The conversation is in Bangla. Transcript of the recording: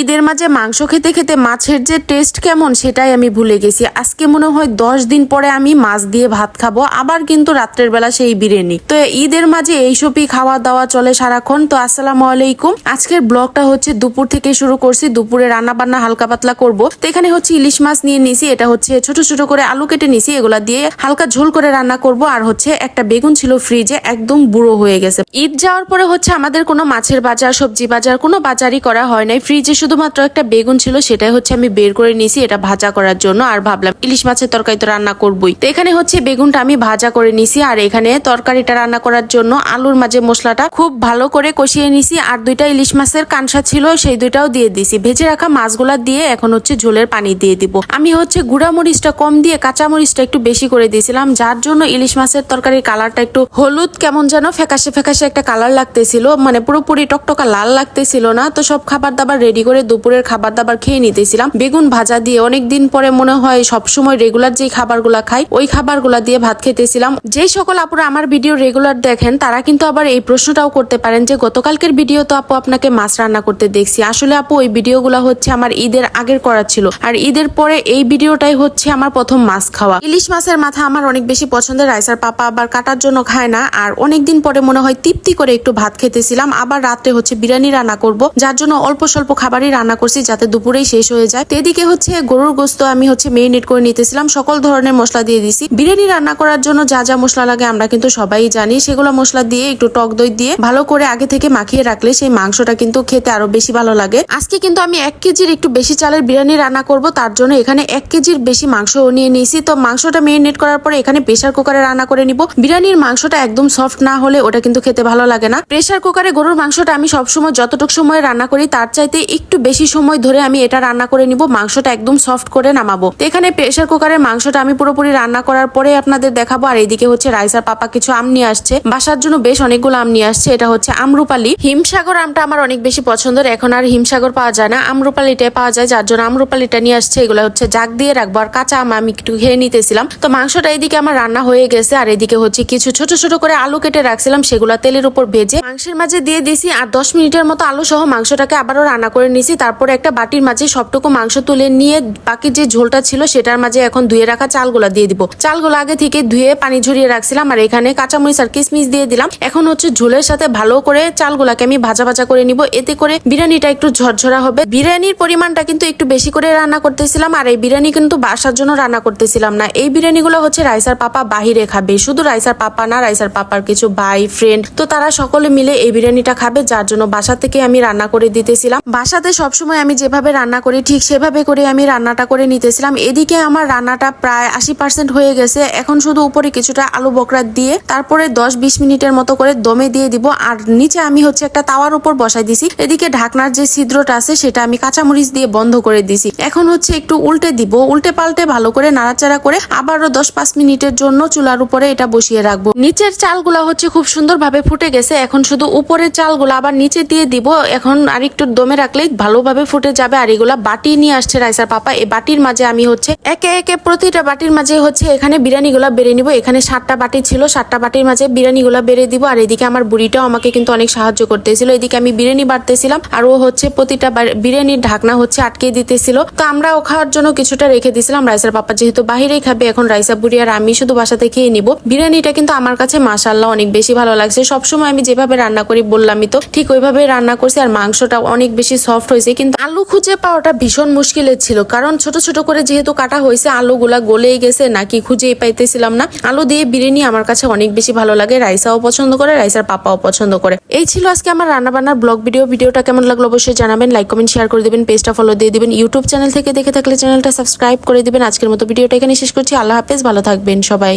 ঈদের মাঝে মাংস খেতে খেতে মাছের যে টেস্ট কেমন সেটাই আমি ভুলে গেছি। আজকে মনে হয় দশ দিন পরে আমি মাছ দিয়ে ভাত খাব, আবার কিন্তু রাত্রের বেলা সেই বিরিয়ানি। তো ঈদের মাঝে এইসবই খাওয়া দাওয়া চলে সারাক্ষণ। তো আসসালামু আলাইকুম। আজকের ব্লগটা হচ্ছে দুপুর থেকে শুরু করছি, দুপুরে রান্না বান্না হালকা পাতলা করব। তো এখানে হচ্ছে ইলিশ মাছ নিয়ে নিছি, এটা হচ্ছে ছোট ছোট করে আলু কেটে নিছি, এগুলা দিয়ে হালকা ঝোল করে রান্না করব। আর হচ্ছে একটা বেগুন ছিল ফ্রিজে একদম বুড়ো হয়ে গেছে। ঈদ যাওয়ার পরে হচ্ছে আমাদের কোনো মাছের বাজার, সবজি বাজার কোনো বাজারই করা হয় নাই। ফ্রিজে শুধুমাত্র একটা বেগুন ছিল, সেটাই হচ্ছে আমি বের করে নিয়েছি, এটা ভাজা করার জন্য। আর ভাবলাম, ইলিশ মাছের তরকারি তো রান্না করবই। তো এখানে হচ্ছে বেগুনটা আমি ভাজা করে নিছি আর এখানে তরকারিটা রান্না করার জন্য আলুর মাঝে মশলাটা খুব ভালো করে কষিয়ে নিছি আর দুইটা ইলিশ মাছের কাঁসা ছিল, সেই দুইটাও দিয়ে দিছি ভেজে রাখা মাছগুলা দিয়ে এখন হচ্ছে ঝোলের পানি দিয়ে দিব। আমি হচ্ছে গুঁড়া মরিচটা কম দিয়ে কাঁচা মরিচটা একটু বেশি করে দিয়েছিলাম, যার জন্য ইলিশ মাছের তরকারির কালারটা একটু হলুদ, কেমন যেন ফ্যাকাশে ফ্যাকাশে একটা কালার লাগতেছিল মানে পুরোপুরি টকটকা লাল লাগতেছিল না, তো সব খাবার দাবার রেডি করে দুপুরের খাবার দাবার খেয়ে নিতেছিলাম। বেগুন ভাজা দিয়ে অনেক দিন পরে মনে হয় সবসময় রেগুলার যেই খাবারগুলা খাই, ওই খাবারগুলা দিয়ে ভাত খেতেছিলাম। যে সকল আপুরা আমার ভিডিও রেগুলার দেখেন, তারা কিন্তু আবার এই প্রশ্নটাও করতে পারেন যে, গতকালকের ভিডিও তো আপু আপনাকে মাছ রান্না করতে দেখছি। আসলে আপু ওই ভিডিওগুলো হচ্ছে আমার ঈদের আগের করা ছিল। আর ঈদের পরে এই ভিডিওটাই হচ্ছে আমার প্রথম মাছ খাওয়া। ইলিশ মাছের মাথা আমার অনেক বেশি পছন্দের। রাইসার পাপা আবার কাটার জন্য খায় না। আর অনেকদিন পরে মনে হয় তৃপ্তি করে একটু ভাত খেতেছিলাম। আবার রাত্রে হচ্ছে বিরিয়ানি রান্না করব, যার জন্য অল্প স্বল্প খাবারই রান্না করছি যাতে দুপুরেই শেষ হয়ে যায়। এদিকে হচ্ছে গরুর গোস্ত আমি হচ্ছে মেরিনেট করে নিতেছিলাম। সকল ধরনের মশলা দিয়ে দিছি। বিরিয়ানি রান্না করার জন্য যা যা মশলা লাগে আমরা কিন্তু সবাই জানি। সেগুলো মশলা দিয়ে একটু টক দই দিয়ে ভালো করে আগে থেকে মাখিয়ে রাখলে সেই মাংসটা কিন্তু খেতে আরও বেশি ভালো লাগে। আজকে কিন্তু আমি এক কেজির একটু বেশি চালের বিরিয়ানি রান্না করব। তার জন্য এখানে এক কেজির বেশি মাংস নিয়ে নিয়েছি। তো মাংসটা মেরিনেট করার পরে এখানে প্রেশার কুকারে রান্না করে নিব। বিরিয়ানির মাংসটা একদম সফট না হলে ওটা কিন্তু খেতে ভালো লাগে না। প্রেশার কুকারে গরুর মাংসটা আমি সবসময় যতটুকু সময় রান্না করি, তার চাইতে একটু বেশি সময় ধরে আমি এটা রান্না করে নিব। মাংসটা একদম সফট করে নামাবো। তো এখানে প্রেশার কুকারের মাংসটা আমি পুরোপুরি রান্না করার পরে আপনাদের দেখাবো। আর এইদিকে হচ্ছে রাইসার পাপা কিছু আম নিয়ে আসছে। বাসার জন্য বেশ অনেকগুলো আম নিয়ে আসছে। এটা হচ্ছে আমরুপালি। হিমসাগর আমটা আমার অনেক বেশি পছন্দের। এখন আর হিমসাগর পাওয়া যায় না। আমরুপালিটাই পাওয়া যায়। যার জন্য আমরুপালিটা নিয়ে আসছে। এগুলো হচ্ছে জাগ দিয়ে রাখব। আর কাঁচা আম আমি একটু খেয়ে নিতেছিলাম। তো মাংসটা এদিকে আমার রান্না হয়ে গেছে। আর এদিকে হচ্ছে কিছু ছোট ছোট করে আলু কেটে রাখছিলাম। সেগুলো তেলের উপর ভেজে মাংসের মাঝে দিয়ে দিছি। আর দশ মিনিটের মতো আলু সহ মাংসটাকে আবারও রান্না করে নিছি তারপরে একটা বাটির মাঝে সবটুকু মাংস তুলে নিয়ে বাকি যে ঝোলটা ছিল সেটার মাঝে এখন ধুয়ে রাখা চালগুলা দিয়ে দিব। চালগুলো আগে থেকে ধুয়ে পানি ঝরিয়ে রাখছিলাম আর এখানে কাঁচামরিচ আর কিসমিস দিয়ে দিলাম। এখন হচ্ছে ঝোলের সাথে ভালো করে চালগুলাকে আমি ভাজা ভাজা করে নিব। এতে করে বিরিয়ানিটা একটু ঝরঝরা হবে। বিরিয়ানির পরিমাণটা কিন্তু একটু বেশি করে রান্না করতেছিলাম আর এই বিরিয়ানি কিন্তু বাসার জন্য রান্না করতেছিলাম না। এই বিরিয়ানিগুলো হচ্ছে রাইসার পাপা বাহিরে খাবে। শুধু রাইসার পাপা না, রাইসার পাপার কিছু ভাই ফ্রেন্ড তো তারা সকলে মিলে এই বিরিয়ানিটা খাবে, যার জন্য বাসা থেকে আমি রান্না করে দিতেছিলাম। বাসাতে সবসময় আমি যেভাবে রান্না করি, ঠিক সেভাবে করে আমি রান্নাটা করে নিতেছিলাম। এদিকে আমার রান্নাটা প্রায় আশি পার্সেন্ট হয়ে গেছে। এখন শুধু উপরে কিছুটা আলু বকরা দিয়ে তারপরে দশ বিশ মিনিটের মতো করে দমে দিয়ে দিব। আর নিচে আমি হচ্ছে একটা তাওয়ার উপর বসাই দিছি। এদিকে ঢাকনার যে ছিদ্রটা আছে, সেটা আমি কাঁচামরিচ দিয়ে বন্ধ করে দিছি। এখন হচ্ছে একটু উল্টে দিব। উল্টে পাল্টে ভালো করে নাড়াচাড়া করে আবারও দশ পাঁচ মিনিটের জন্য চুলার উপরে এটা বসিয়ে রাখব। নিচের চালগুলা হচ্ছে খুব সুন্দরভাবে ফুটে গেছে। এখন শুধু উপরের চালগুলো আবার নিচে দিয়ে দিব। এখন আর একটু দমে রাখলেই ভালোভাবে ফুটে যাবে আর এগুলা বাটি নিয়ে আসছে রাইসার পাপা। এই বাটির মাঝে আমি হচ্ছে একে একে প্রতিটা বাটির মাঝে হচ্ছে এখানে বিরিয়ানিগুলা বেড়ে নিব। এখানে সাতটা বাটি ছিল, সাতটা বাটির মাঝে বিরিয়ানিগুলা বেড়ে দিব। আর এদিকে আমার বুড়িটাও আমাকে কিন্তু অনেক সাহায্য করতেছিল। এদিকে আমি বিরিয়ানি বাড়তেছিলাম আর ও হচ্ছে প্রতিটা বিরিয়ানির ঢাকনা হচ্ছে আটকে দিতেছিল। তো আমরা ও খাওয়ার জন্য কিছুটা রেখে দিয়েছিলাম রাইসার পাপা যেহেতু বাহিরেই খাবে, এখন রাইসা বুড়ি আর আমি শুধু বাসাতে খেয়ে নিব। বিরিয়ানিটা কিন্তু আমার কাছে মাসাল্লাহ অনেক বেশি ভালো লাগছে। সবসময় আমি যেভাবে রান্না করি বললামই তো, ঠিক ওইভাবে রান্না করছি। আর মাংসটা অনেক বেশি সফট হয়েছে, কিন্তু আলু খুঁজে পাওয়াটা ভীষণ মুশকিলের ছিল। কারণ ছোট ছোট করে যেহেতু কাটা হয়েছে, আলুগুলা গলেই গেছে, নাকি খুঁজেই পাইতেছিলাম না। আলু দিয়ে বিরিয়ানি আমার কাছে অনেক বেশি ভালো লাগে, রাইসাও পছন্দ করে, রাইসার পাপাও পছন্দ করে। এই ছিল আজকে আমার রান্না বান্নার ব্লগ ভিডিও। ভিডিওটা কেমন লাগল অবশ্যই জানাবেন লাইক কমেন্ট শেয়ার করে দিবেন পেজটা ফলো দিয়ে দিবেন। ইউটিউব চ্যানেল থেকে দেখে থাকলে চ্যানেলটা সাবস্ক্রাইব করে দিবেন। আজকের মতো ভিডিওটা এখানে শেষ করছি। আল্লাহ হাফেজ, ভালো থাকবেন সবাই।